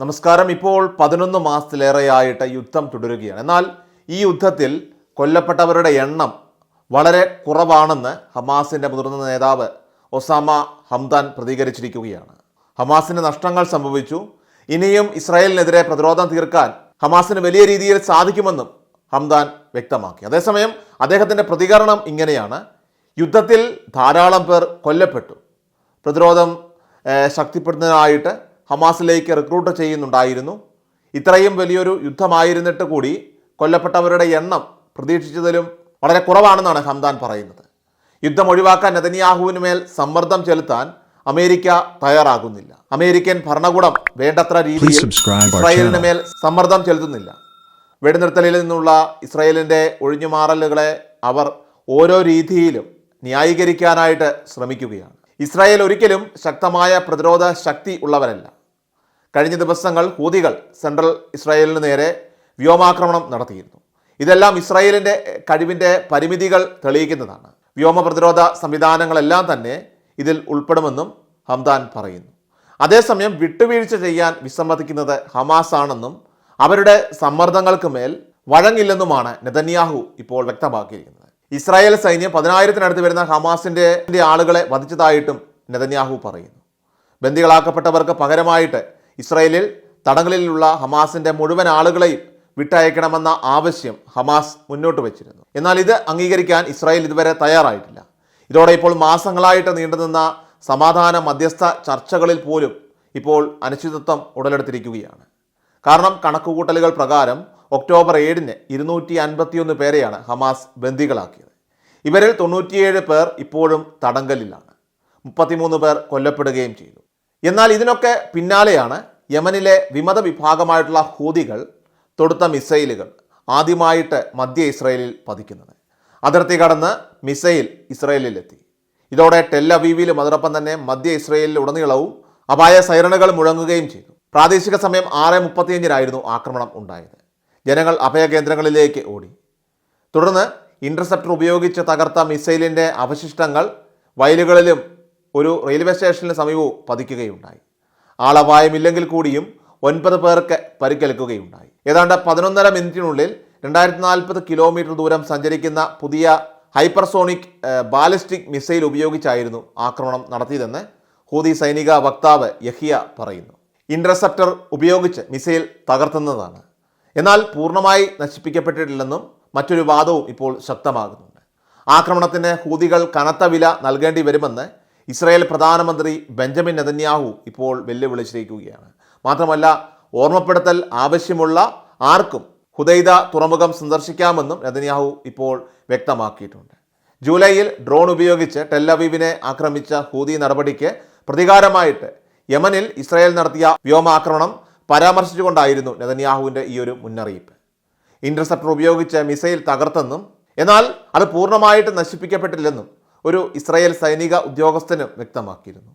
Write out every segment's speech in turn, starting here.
നമസ്കാരം. ഇപ്പോൾ പതിനൊന്ന് മാസത്തിലേറെയായിട്ട് യുദ്ധം തുടരുകയാണ്. എന്നാൽ ഈ യുദ്ധത്തിൽ കൊല്ലപ്പെട്ടവരുടെ എണ്ണം വളരെ കുറവാണെന്ന് ഹമാസിന്റെ മുതിർന്ന നേതാവ് ഒസാമ ഹംദാൻ പ്രതികരിച്ചിരിക്കുകയാണ്. ഹമാസിന് നഷ്ടങ്ങൾ സംഭവിച്ചു. ഇനിയും ഇസ്രായേലിനെതിരെ പ്രതിരോധം തീർക്കാൻ ഹമാസിന് വലിയ രീതിയിൽ സാധിക്കുമെന്നും ഹംദാൻ വ്യക്തമാക്കി. അതേസമയം അദ്ദേഹത്തിന്റെ പ്രതികരണം ഇങ്ങനെയാണ്. യുദ്ധത്തിൽ ധാരാളം പേർ കൊല്ലപ്പെട്ടു. പ്രതിരോധം ശക്തിപ്പെടുന്നതിനായിട്ട് ഹമാസിലേക്ക് റിക്രൂട്ട് ചെയ്യുന്നുണ്ടായിരുന്നു. ഇത്രയും വലിയൊരു യുദ്ധമായിരുന്നിട്ട് കൂടി കൊല്ലപ്പെട്ടവരുടെ എണ്ണം പ്രതീക്ഷിച്ചതിലും വളരെ കുറവാണെന്നാണ് ഹംദാൻ പറയുന്നത്. യുദ്ധം ഒഴിവാക്കാൻ നെതന്യാഹുവിന് മേൽ സമ്മർദ്ദം ചെലുത്താൻ അമേരിക്ക തയ്യാറാകുന്നില്ല. അമേരിക്കൻ ഭരണകൂടം വേണ്ടത്ര രീതിയിൽ ഇസ്രായേലിന് മേൽ സമ്മർദ്ദം ചെലുത്തുന്നില്ല. വെടിനിർത്തലിൽ നിന്നുള്ള ഇസ്രായേലിന്റെ ഒഴിഞ്ഞുമാറലുകളെ അവർ ഓരോ രീതിയിലും ന്യായീകരിക്കാനായിട്ട് ശ്രമിക്കുകയാണ്. ഇസ്രായേൽ ഒരിക്കലും ശക്തമായ പ്രതിരോധ ശക്തി ഉള്ളവരല്ല. കഴിഞ്ഞ ദിവസങ്ങൾ ഹൂതികൾ സെൻട്രൽ ഇസ്രായേലിന് നേരെ വ്യോമാക്രമണം നടത്തിയിരുന്നു. ഇതെല്ലാം ഇസ്രായേലിന്റെ കഴിവിന്റെ പരിമിതികൾ തെളിയിക്കുന്നതാണ്. വ്യോമ പ്രതിരോധ സംവിധാനങ്ങളെല്ലാം തന്നെ ഇതിൽ ഉൾപ്പെടുമെന്നും ഹംദാൻ പറയുന്നു. അതേസമയം വിട്ടുവീഴ്ച ചെയ്യാൻ വിസമ്മതിക്കുന്നത് ഹമാസ് ആണെന്നും അവരുടെ സമ്മർദ്ദങ്ങൾക്ക് മേൽ വഴങ്ങില്ലെന്നുമാണ് നെതന്യാഹു ഇപ്പോൾ വ്യക്തമാക്കിയിരിക്കുന്നത്. ഇസ്രായേൽ സൈന്യം പതിനായിരത്തിനടുത്ത് വരുന്ന ഹമാസിന്റെ ആളുകളെ വധിച്ചതായിട്ടും നെതന്യാഹു പറയുന്നു. ബന്ദികളാക്കപ്പെട്ടവർക്ക് പകരമായിട്ട് ഇസ്രായേലിൽ തടങ്കലിലുള്ള ഹമാസിന്റെ മുഴുവൻ ആളുകളെയും വിട്ടയക്കണമെന്ന ആവശ്യം ഹമാസ് മുന്നോട്ട് വച്ചിരുന്നു. എന്നാൽ ഇത് അംഗീകരിക്കാൻ ഇസ്രായേൽ ഇതുവരെ തയ്യാറായിട്ടില്ല. ഇതോടെ ഇപ്പോൾ മാസങ്ങളായിട്ട് നീണ്ടുനിന്ന സമാധാന മധ്യസ്ഥ ചർച്ചകളിൽ പോലും ഇപ്പോൾ അനിശ്ചിതത്വം ഉടലെടുത്തിരിക്കുകയാണ്. കാരണം കണക്കുകൂട്ടലുകൾ പ്രകാരം ഒക്ടോബർ ഏഴിന് ഇരുന്നൂറ്റി അൻപത്തിയൊന്ന് പേരെയാണ് ഹമാസ് ബന്ദികളാക്കിയത്. ഇവരിൽ തൊണ്ണൂറ്റിയേഴ് പേർ ഇപ്പോഴും തടങ്കലിലാണ്. മുപ്പത്തിമൂന്ന് പേർ കൊല്ലപ്പെടുകയും ചെയ്തു. എന്നാൽ ഇതിനൊക്കെ പിന്നാലെയാണ് യമനിലെ വിമത വിഭാഗമായിട്ടുള്ള ഹൂതികൾ തൊടുത്ത മിസൈലുകൾ ആദ്യമായിട്ട് മധ്യ ഇസ്രയേലിൽ പതിക്കുന്നത്. അതിർത്തി കടന്ന് മിസൈൽ ഇസ്രയേലിലെത്തി. ഇതോടെ ടെല്ലവീവിലും അതോടൊപ്പം തന്നെ മധ്യ ഇസ്രയേലിൽ ഉടനീളവും അപായ സൈറണുകൾ മുഴങ്ങുകയും ചെയ്തു. പ്രാദേശിക സമയം ആറ് മുപ്പത്തിയഞ്ചിനായിരുന്നു ആക്രമണം ഉണ്ടായത്. ജനങ്ങൾ അഭയകേന്ദ്രങ്ങളിലേക്ക് ഓടി. തുടർന്ന് ഇന്റർസെപ്റ്റർ ഉപയോഗിച്ച് തകർത്ത മിസൈലിന്റെ അവശിഷ്ടങ്ങൾ വയലുകളിലും ഒരു റെയിൽവേ സ്റ്റേഷന് സമീപവും പതിക്കുകയുണ്ടായി. ആളപായമില്ലെങ്കിൽ കൂടിയും ഒൻപത് പേർക്ക് പരിക്കേൽക്കുകയുണ്ടായി. ഏതാണ്ട് പതിനൊന്നര മിനിറ്റിനുള്ളിൽ രണ്ടായിരത്തി നാൽപ്പത് കിലോമീറ്റർ ദൂരം സഞ്ചരിക്കുന്ന പുതിയ ഹൈപ്പർസോണിക് ബാലിസ്റ്റിക് മിസൈൽ ഉപയോഗിച്ചായിരുന്നു ആക്രമണം നടത്തിയതെന്ന് ഹൂതി സൈനിക വക്താവ് യഹിയ പറയുന്നു. ഇന്റർസെപ്റ്റർ ഉപയോഗിച്ച് മിസൈൽ തകർത്തുന്നതാണ്. എന്നാൽ പൂർണമായി നശിപ്പിക്കപ്പെട്ടിട്ടില്ലെന്നും മറ്റൊരു വാദവും ഇപ്പോൾ ശക്തമാകുന്നുണ്ട്. ആക്രമണത്തിന് ഹൂതികൾ കനത്ത വില നൽകേണ്ടി വരുമെന്ന് ഇസ്രായേൽ പ്രധാനമന്ത്രി ബെഞ്ചമിൻ നെതന്യാഹു ഇപ്പോൾ വെല്ലുവിളിച്ചിരിക്കുകയാണ്. മാത്രമല്ല ഓർമ്മപ്പെടുത്തൽ ആവശ്യമുള്ള ആർക്കും ഹുദൈദ തുറമുഖം സന്ദർശിക്കാമെന്നും നെതന്യാഹു ഇപ്പോൾ വ്യക്തമാക്കിയിട്ടുണ്ട്. ജൂലൈയിൽ ഡ്രോൺ ഉപയോഗിച്ച് ടെല്ലവീവിനെ ആക്രമിച്ച ഹൂതി നടപടിക്ക് പ്രതികാരമായിട്ട് യമനിൽ ഇസ്രായേൽ നടത്തിയ വ്യോമാക്രമണം പരാമർശിച്ചുകൊണ്ടായിരുന്നു നെതന്യാഹുവിന്റെ ഈ ഒരു മുന്നറിയിപ്പ്. ഇന്റർസെപ്റ്റർ ഉപയോഗിച്ച് മിസൈൽ തകർത്തെന്നും എന്നാൽ അത് പൂർണമായിട്ട് നശിപ്പിക്കപ്പെട്ടില്ലെന്നും ഒരു ഇസ്രായേൽ സൈനിക ഉദ്യോഗസ്ഥന് വ്യക്തമാക്കിയിരുന്നു.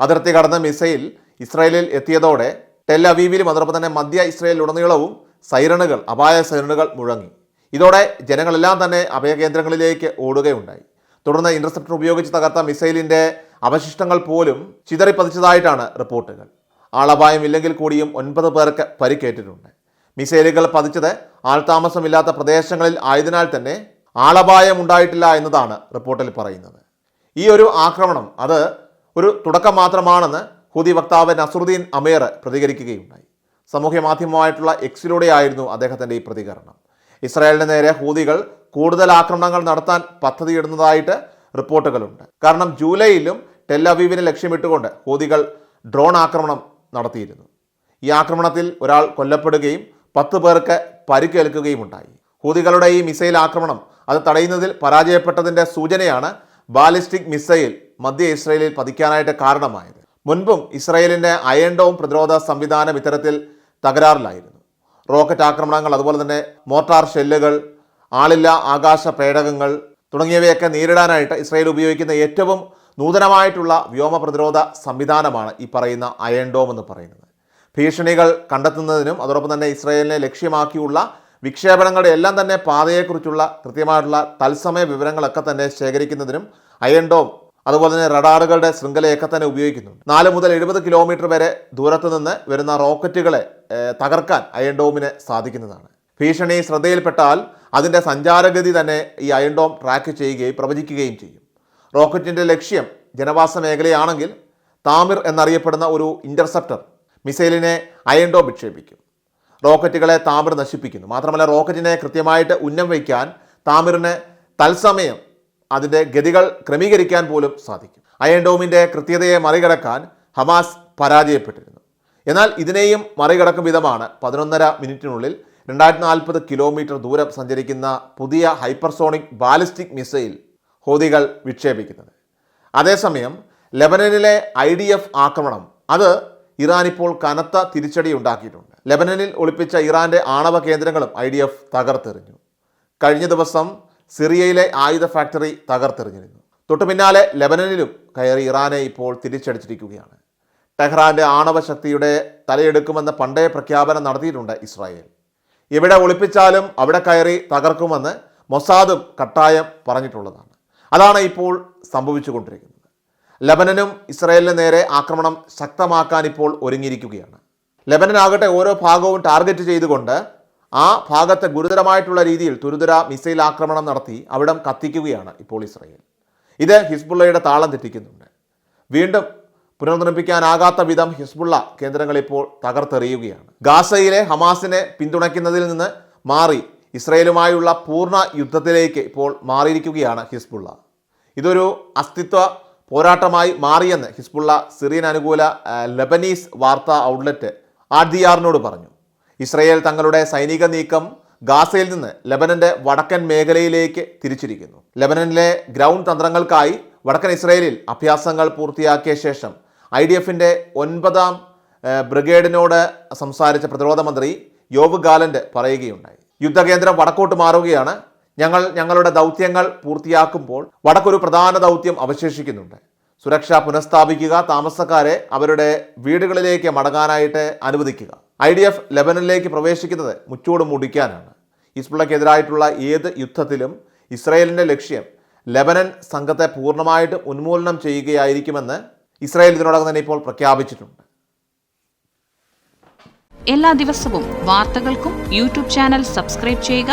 അതിർത്തി കടന്ന മിസൈൽ ഇസ്രായേലിൽ എത്തിയതോടെ ടെൽ അവീവിലും അതോടൊപ്പം തന്നെ മധ്യ ഇസ്രായേൽ ഉടനീളവും സൈറണുകൾ അപായ സൈറണുകൾ മുഴങ്ങി. ഇതോടെ ജനങ്ങളെല്ലാം തന്നെ അഭയകേന്ദ്രങ്ങളിലേക്ക് ഓടുകയുണ്ടായി. തുടർന്ന് ഇന്റർസെപ്റ്റർ ഉപയോഗിച്ച് തകർത്ത മിസൈലിന്റെ അവശിഷ്ടങ്ങൾ പോലും ചിതറിപ്പതിച്ചതായിട്ടാണ് റിപ്പോർട്ടുകൾ. ആളപായമില്ലെങ്കിൽ കൂടിയും ഒൻപത് പേർക്ക് പരിക്കേറ്റിട്ടുണ്ട്. മിസൈലുകൾ പതിച്ചത് ആൾതാമസമില്ലാത്ത പ്രദേശങ്ങളിൽ ആയതിനാൽ തന്നെ ആളപായം ഉണ്ടായിട്ടില്ല എന്നതാണ് റിപ്പോർട്ടിൽ പറയുന്നത്. ഈ ഒരു ആക്രമണം അത് ഒരു തുടക്കം മാത്രമാണെന്ന് ഹൂതി വക്താവ് നസറുദ്ദീൻ അമീർ പ്രതികരിക്കുകയുണ്ടായി. സാമൂഹ്യ മാധ്യമമായിട്ടുള്ള എക്സിലൂടെയായിരുന്നു അദ്ദേഹത്തിന്റെ ഈ പ്രതികരണം. ഇസ്രായേലിന് നേരെ ഹൂതികൾ കൂടുതൽ ആക്രമണങ്ങൾ നടത്താൻ പദ്ധതിയിടുന്നതായിട്ട് റിപ്പോർട്ടുകളുണ്ട്. കാരണം ജൂലൈയിലും ടെല്ലവീവിനെ ലക്ഷ്യമിട്ടുകൊണ്ട് ഹൂതികൾ ഡ്രോൺ ആക്രമണം നടത്തിയിരുന്നു. ഈ ആക്രമണത്തിൽ ഒരാൾ കൊല്ലപ്പെടുകയും പത്ത് പേർക്ക് പരിക്കേൽക്കുകയും ഉണ്ടായി ഹൂതികളുടെ ഈ മിസൈൽ ആക്രമണം അത് തടയുന്നതിൽ പരാജയപ്പെട്ടതിന്റെ സൂചനയാണ് ബാലിസ്റ്റിക് മിസൈൽ മധ്യ ഇസ്രയേലിൽ പതിക്കാനായിട്ട് കാരണമായത്. മുൻപും ഇസ്രയേലിന്റെ അയൺ ഡോം പ്രതിരോധ സംവിധാനം ഇത്തരത്തിൽ തകരാറിലായിരുന്നു. റോക്കറ്റ് ആക്രമണങ്ങൾ അതുപോലെ തന്നെ മോർട്ടാർ ഷെല്ലുകൾ ആളില്ല ആകാശ പേടകങ്ങൾ തുടങ്ങിയവയൊക്കെ നേരിടാനായിട്ട് ഇസ്രയേൽ ഉപയോഗിക്കുന്ന ഏറ്റവും നൂതനമായിട്ടുള്ള വ്യോമ പ്രതിരോധ സംവിധാനമാണ് ഈ പറയുന്ന അയൺ ഡോം എന്ന് പറയുന്നത്. ഭീഷണികൾ കണ്ടെത്തുന്നതിനും അതോടൊപ്പം തന്നെ ഇസ്രയേലിനെ ലക്ഷ്യമാക്കിയുള്ള വിക്ഷേപണങ്ങളുടെ എല്ലാം തന്നെ പാതയെക്കുറിച്ചുള്ള കൃത്യമായിട്ടുള്ള തത്സമയ വിവരങ്ങളൊക്കെ തന്നെ ശേഖരിക്കുന്നതിനും അയൺഡോം അതുപോലെ തന്നെ റഡാറുകളുടെ ശൃംഖലയൊക്കെ തന്നെ ഉപയോഗിക്കുന്നു. നാല് മുതൽ എഴുപത് കിലോമീറ്റർ വരെ ദൂരത്തു നിന്ന് വരുന്ന റോക്കറ്റുകളെ തകർക്കാൻ അയൺഡോമിന് സാധിക്കുന്നതാണ്. ഭീഷണി ശ്രദ്ധയിൽപ്പെട്ടാൽ അതിന്റെ സഞ്ചാരഗതി തന്നെ ഈ അയൺഡോം ട്രാക്ക് ചെയ്യുകയും പ്രവചിക്കുകയും ചെയ്യും. റോക്കറ്റിന്റെ ലക്ഷ്യം ജനവാസ മേഖലയാണെങ്കിൽ താമിർ എന്നറിയപ്പെടുന്ന ഒരു ഇന്റർസെപ്റ്റർ മിസൈലിനെ അയൺഡോം വിക്ഷേപിക്കും. റോക്കറ്റുകളെ താമിർ നശിപ്പിക്കുന്നു. മാത്രമല്ല റോക്കറ്റിനെ കൃത്യമായിട്ട് ഉന്നം വയ്ക്കാൻ താമിറിന് തത്സമയം അതിന്റെ ഗതികൾ ക്രമീകരിക്കാൻ പോലും സാധിക്കും. അയൺ ഡോമിന്റെ കൃത്യതയെ മറികടക്കാൻ ഹമാസ് പരാജയപ്പെട്ടിരുന്നു. എന്നാൽ ഇതിനെയും മറികടക്കും വിധമാണ് പതിനൊന്നര മിനിറ്റിനുള്ളിൽ രണ്ടായിരത്തി നാൽപ്പത് കിലോമീറ്റർ ദൂരം സഞ്ചരിക്കുന്ന പുതിയ ഹൈപ്പർസോണിക് ബാലിസ്റ്റിക് മിസൈൽ ഹോദികൾ വിക്ഷേപിക്കുന്നത്. അതേസമയം ലെബനനിലെ ഐ ആക്രമണം അത് ഇറാൻ ഇപ്പോൾ കനത്ത തിരിച്ചടി ഉണ്ടാക്കിയിട്ടുണ്ട്. ലെബനനിൽ ഒളിപ്പിച്ച ഇറാന്റെ ആണവ കേന്ദ്രങ്ങളും ഐ ഡി എഫ് തകർത്തെറിഞ്ഞു. കഴിഞ്ഞ ദിവസം സിറിയയിലെ ആയുധ ഫാക്ടറി തകർത്തെറിഞ്ഞിരുന്നു. തൊട്ടു പിന്നാലെ ലെബനനിലും കയറി ഇറാനെ ഇപ്പോൾ തിരിച്ചടിച്ചിരിക്കുകയാണ്. ടെഹ്റാന്റെ ആണവ ശക്തിയുടെ തലയെടുക്കുമെന്ന് പണ്ടേ പ്രഖ്യാപനം നടത്തിയിട്ടുണ്ട് ഇസ്രായേൽ. എവിടെ ഒളിപ്പിച്ചാലും അവിടെ കയറി തകർക്കുമെന്ന് മൊസാദും കട്ടായം പറഞ്ഞിട്ടുള്ളതാണ്. അതാണ് ഇപ്പോൾ സംഭവിച്ചുകൊണ്ടിരിക്കുന്നത്. ലബനനും ഇസ്രയേലിന് നേരെ ആക്രമണം ശക്തമാക്കാൻ ഇപ്പോൾ ഒരുങ്ങിയിരിക്കുകയാണ്. ലബനനാകട്ടെ ഓരോ ഭാഗവും ടാർഗറ്റ് ചെയ്തുകൊണ്ട് ആ ഭാഗത്തെ ഗുരുതരമായിട്ടുള്ള രീതിയിൽ തുരുതുര മിസൈൽ ആക്രമണം നടത്തി അവിടം കത്തിക്കുകയാണ് ഇപ്പോൾ ഇസ്രയേൽ. ഇത് ഹിസ്ബുള്ളയുടെ താളം തെറ്റിക്കുന്നുണ്ട്. വീണ്ടും പുനർനിർമ്മിക്കാനാകാത്ത വിധം ഹിസ്ബുള്ള കേന്ദ്രങ്ങൾ ഇപ്പോൾ തകർത്തെറിയുകയാണ്. ഗാസയിലെ ഹമാസിനെ പിന്തുണയ്ക്കുന്നതിൽ നിന്ന് മാറി ഇസ്രയേലുമായുള്ള പൂർണ യുദ്ധത്തിലേക്ക് ഇപ്പോൾ മാറിയിരിക്കുകയാണ് ഹിസ്ബുള്ള. ഇതൊരു അസ്തിത്വ പോരാട്ടമായി മാറിയെന്ന് ഹിസ്ബുള്ള സിറിയൻ അനുകൂല ലബനീസ് വാർത്താ ഔട്ട്ലെറ്റ് ആർഡിയാറിനോട് പറഞ്ഞു. ഇസ്രയേൽ തങ്ങളുടെ സൈനിക നീക്കം ഗാസയിൽ നിന്ന് ലബനന്റെ വടക്കൻ മേഖലയിലേക്ക് തിരിച്ചിരിക്കുന്നു. ലബനനിലെ ഗ്രൗണ്ട് തന്ത്രങ്ങൾക്കായി വടക്കൻ ഇസ്രയേലിൽ അഭ്യാസങ്ങൾ പൂർത്തിയാക്കിയ ശേഷം ഐ ഡി എഫിന്റെ ഒൻപതാം ബ്രിഗേഡിനോട് സംസാരിച്ച പ്രതിരോധ മന്ത്രി യോവ് ഗാലന്റ് പറയുകയുണ്ടായി. യുദ്ധകേന്ദ്രം വടക്കോട്ട് മാറുകയാണ് ഞങ്ങൾ ഞങ്ങളുടെ ദൗത്യങ്ങൾ പൂർത്തിയാക്കുമ്പോൾ വടക്കൊരു പ്രധാന ദൗത്യം അവശേഷിക്കുന്നുണ്ട്. സുരക്ഷ പുനഃസ്ഥാപിക്കുക താമസക്കാരെ അവരുടെ വീടുകളിലേക്ക് മടങ്ങാനായിട്ട് അനുവദിക്കുക. ഐ ഡി എഫ് ലെബനനിലേക്ക് പ്രവേശിക്കുന്നത് മുച്ചോട് മുടിക്കാനാണ്. ഹിസ്ബുള്ളക്കെതിരായിട്ടുള്ള ഏത് യുദ്ധത്തിലും ഇസ്രയേലിന്റെ ലക്ഷ്യം ലെബനൻ സംഘത്തെ പൂർണമായിട്ട് ഉന്മൂലനം ചെയ്യുകയായിരിക്കുമെന്ന് ഇസ്രായേൽ ഇതിനോടകം തന്നെ ഇപ്പോൾ പ്രഖ്യാപിച്ചിട്ടുണ്ട്. എല്ലാ ദിവസവും വാർത്തകൾക്കും യൂട്യൂബ് ചാനൽ സബ്സ്ക്രൈബ് ചെയ്യുക